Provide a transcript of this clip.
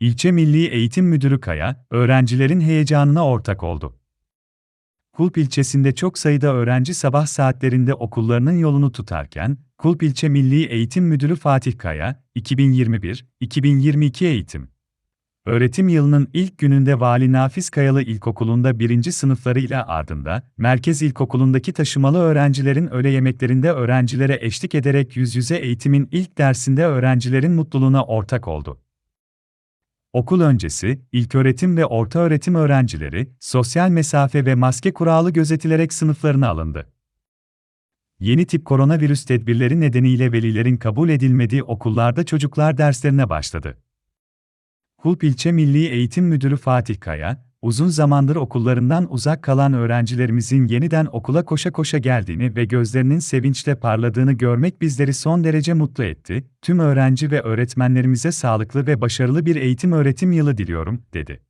İlçe Milli Eğitim Müdürü Kaya, öğrencilerin heyecanına ortak oldu. Kulp ilçesinde çok sayıda öğrenci sabah saatlerinde okullarının yolunu tutarken, Kulp İlçe Milli Eğitim Müdürü Fatih Kaya, 2021-2022 eğitim Öğretim yılının ilk gününde Vali Nafiz Kayalı İlkokulu'nda birinci sınıflarıyla ardında, Merkez İlkokulu'ndaki taşımalı öğrencilerin öğle yemeklerinde öğrencilere eşlik ederek yüz yüze eğitimin ilk dersinde öğrencilerin mutluluğuna ortak oldu. Okul öncesi, ilköğretim ve ortaöğretim öğrencileri, sosyal mesafe ve maske kuralı gözetilerek sınıflarına alındı. Yeni tip koronavirüs tedbirleri nedeniyle velilerin kabul edilmediği okullarda çocuklar derslerine başladı. Kulp İlçe Milli Eğitim Müdürü Fatih Kaya, uzun zamandır okullarından uzak kalan öğrencilerimizin yeniden okula koşa koşa geldiğini ve gözlerinin sevinçle parladığını görmek bizleri son derece mutlu etti. Tüm öğrenci ve öğretmenlerimize sağlıklı ve başarılı bir eğitim öğretim yılı diliyorum, dedi.